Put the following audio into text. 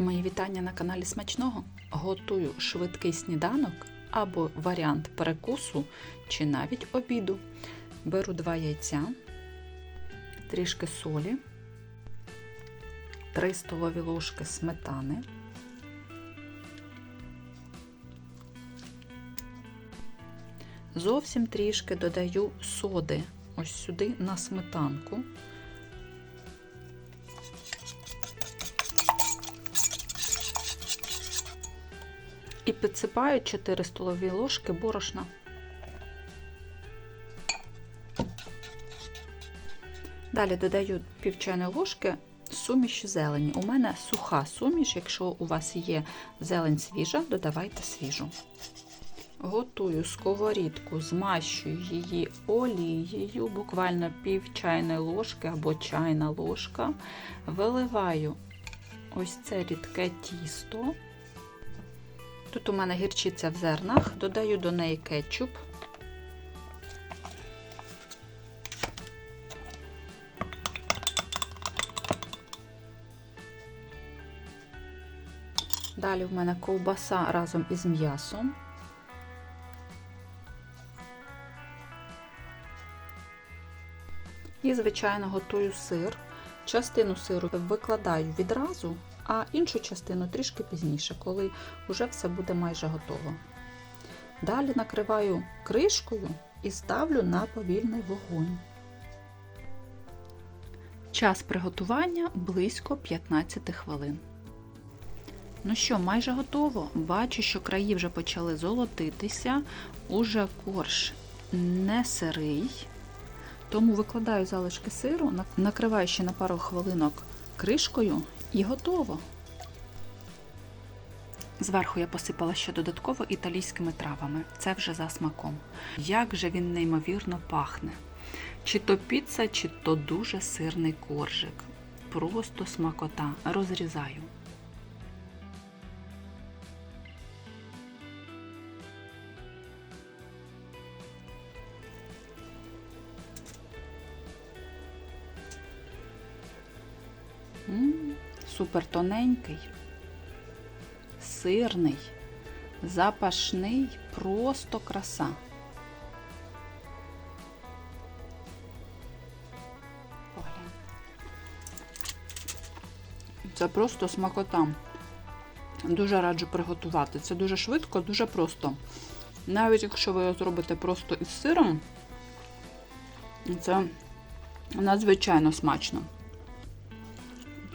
Мої вітання на каналі Смачного. Готую швидкий сніданок або варіант перекусу чи навіть обіду. Беру два яйця, трішки солі, 3 столові ложки сметани, зовсім трішки додаю соди ось сюди на сметанку. І підсипаю 4 столові ложки борошна. Далі додаю пів чайної ложки суміші зелені. У мене суха суміш, якщо у вас є зелень свіжа, додавайте свіжу. Готую сковорідку, змащую її олією, буквально пів чайної ложки або чайна ложка. Виливаю ось це рідке тісто. Тут у мене гірчиця в зернах, додаю до неї кетчуп. Далі в мене ковбаса разом із м'ясом. І, звичайно, готую сир. Частину сиру викладаю відразу, а іншу частину трішки пізніше, коли вже все буде майже готово. Далі накриваю кришкою і ставлю на повільний вогонь. Час приготування близько 15 хвилин. Ну що, майже готово. Бачу, що краї вже почали золотитися, уже корж не сирий. Тому викладаю залишки сиру, накриваю ще на пару хвилинок кришкою і готово. Зверху я посипала ще додатково італійськими травами. Це вже за смаком. Як же він неймовірно пахне! Чи то піца, чи то дуже сирний коржик. Просто смакота. Розрізаю. М, Супер тоненький, сирний, запашний, просто краса. Це просто смакота. Дуже раджу приготувати. Це дуже швидко, дуже просто. Навіть якщо ви його зробите просто із сиром, це надзвичайно смачно.